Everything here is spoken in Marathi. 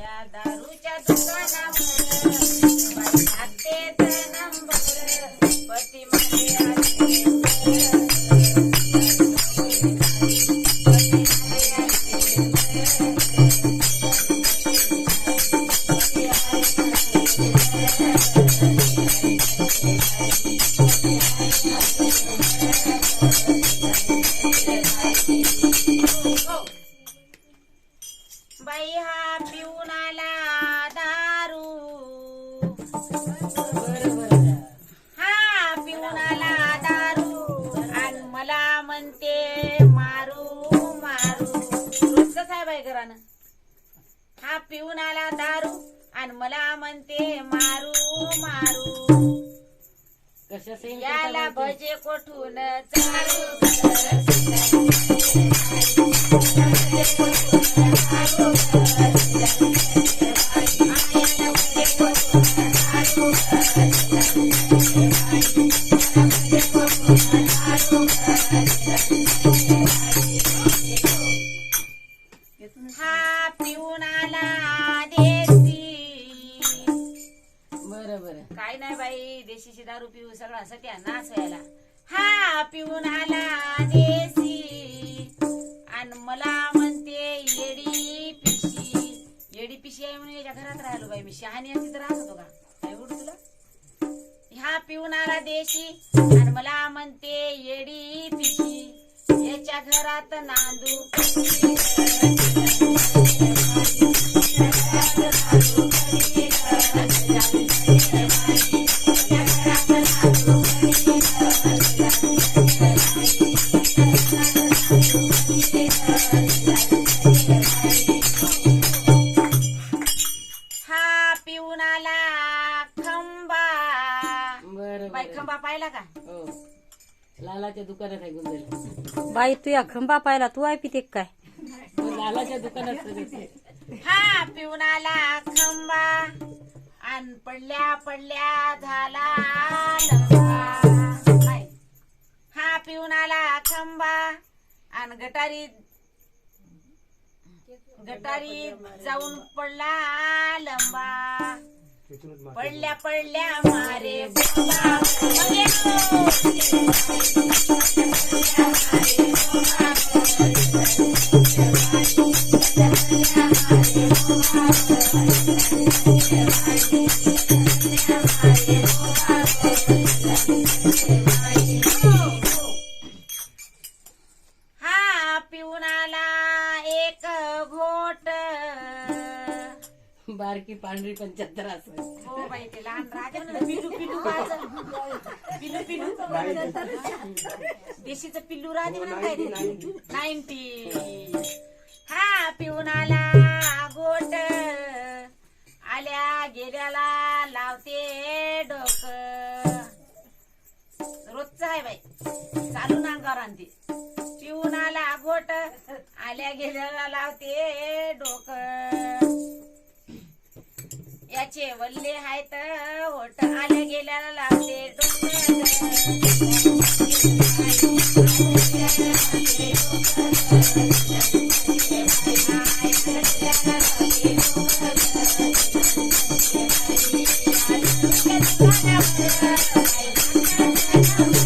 या दारूच्या दुकानावर बाई नंबर पती माझे हा पिऊन आला दारू. आणि मला म्हणते मारू मारू. रोजच आहे बाई घरानं. हा पिऊन आला दारू. आणि मला म्हणते मारू मारू. याला भजे कोठून काय नाही बाई देशीची दारू पिऊ सगळा सत्या नाच व्हायला हा पिऊन आला देशी. आणि मला म्हणते येडी पिशी. येडी पिशी आहे म्हणून याच्या घरात राहिलो बाई मी. शहाणी असती तर राहत होतो का? पिऊन आला देशी. आणि मला म्हणते येडी पिशी. याच्या घरात नांदू. खंबा पाहिला का? हो. लालाच्या दुकानात आहे गुंजल बाई तू या खंबा पाहिला तू आहे पिते काय? लालाच्या दुकानात सगळे हा पिऊन आला खंबा. आणि पडल्या पडल्या झाला लंबा. बाई. हा पिऊन आला खंबा. आणि गटारी गटारी जाऊन पडला लंबा. पडल्या पडल्या मारे बोंबा. मगे तो. बारकी पांढरी पंच्याहत्तर असं हो बाई ते लहान राहते ना पिलू पिलू वाजल. पिलू पिलू. देशीचं पिल्लू राहते म्हणून काय ते नाईन्टी. हा पिऊन आला गोट. आल्या गेल्याला लावते डोक. रोजच आहे बाई. चालू ना अंगावर आणते पिऊन आला गोट. आल्या गेल्याला लावते डोक. याचे वल्ले आहेत होट आल्या गेल्याला लागते डोंगर